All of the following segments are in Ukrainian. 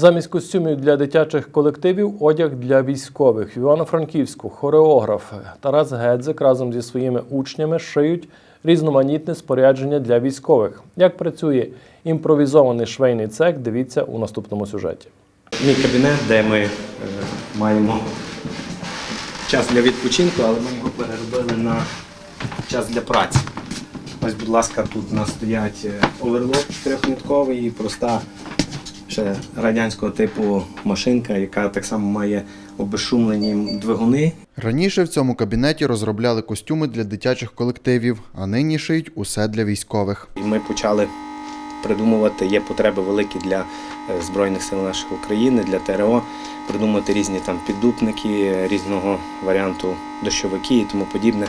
Замість костюмів для дитячих колективів одяг для військових. В Івано-Франківську хореограф Тарас Гедзик разом зі своїми учнями шиють різноманітне спорядження для військових. Як працює імпровізований швейний цех, дивіться у наступному сюжеті. Мій кабінет, де ми е, маємо час для відпочинку, але ми його переробили на час для праці. Ось, будь ласка, тут у нас стоять е, оверлок трьохнитковий і проста ще радянського типу машинка, яка так само має обезшумлені двигуни. Раніше в цьому кабінеті розробляли костюми для дитячих колективів, а нині шиють усе для військових. І ми почали придумувати, є потреби великі для е, Збройних сил нашої України, для ТРО, придумати різні там піддупники, різного варіанту дощовики і тому подібне,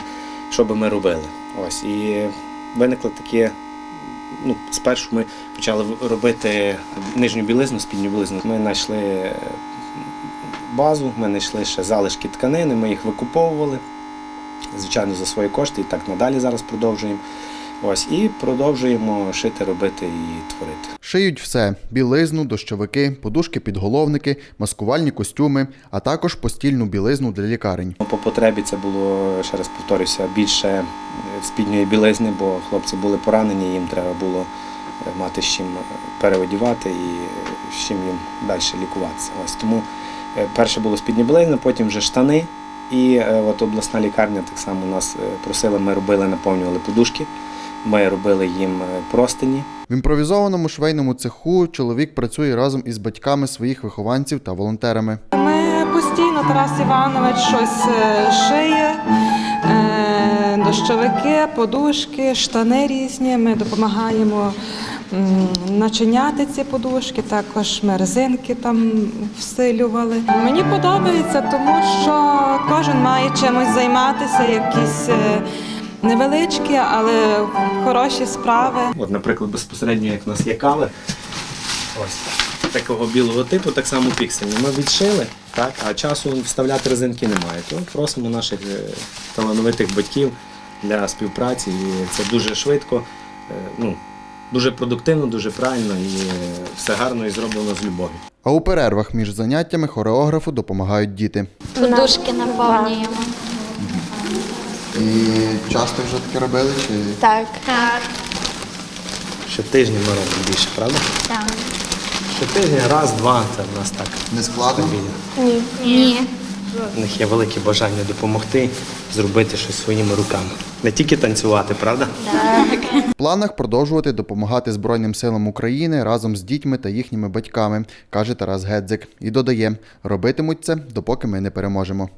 що би ми робили. Ось і виникло таке. Ну, спершу ми почали робити нижню білизну, спідню білизну. Ми знайшли е, базу, ми знайшли ще залишки тканини, ми їх викуповували, звичайно, за свої кошти, і так надалі зараз продовжуємо. Ось і продовжуємо шити, робити і творити. Шиють все: білизну, дощовики, подушки-підголовники, маскувальні костюми, а також постільну білизну для лікарень. По потребі це було, ще раз повторюся, більше спідньої білизни, бо хлопці були поранені, їм треба було е, мати з чим переодівати і е, з чим їм далі лікуватися. Ось тому е, перше було спідня білизна, потім вже штани. І е, от обласна лікарня так само нас е, просила, ми робили, наповнювали подушки, ми робили їм е, простині. В імпровізованому швейному цеху чоловік працює разом із батьками своїх вихованців та волонтерами. Ми постійно Тарас Іванович щось е, шиє, е, дощовики, подушки, штани різні. Ми допомагаємо начиняти ці подушки, також ми резинки там всилювали. Мені подобається, тому що кожен має чимось займатися, якісь е, невеличкі, але хороші справи. От, наприклад, безпосередньо, як нас кавер, ось такого білого типу, так само піксельні. Ми відшили, так, а часу вставляти резинки немає. То просимо наших е, талановитих батьків для співпраці. І це дуже швидко, е, ну, дуже продуктивно, дуже правильно і е, все гарно і зроблено з любов'ю. А у перервах між заняттями хореографу допомагають діти. Подушки наповнюємо. І часто вже таке робили? Чи Так. Так. Щотижня ми робимо більше, правда? Так. Щотижня, раз, два, це в нас так. не складно? стабільно. Ні. У них є велике бажання допомогти, зробити щось своїми руками. Не тільки танцювати, правда? В планах продовжувати допомагати Збройним силам України разом з дітьми та їхніми батьками, каже Тарас Гедзик. І додає, робитимуть це, допоки ми не переможемо.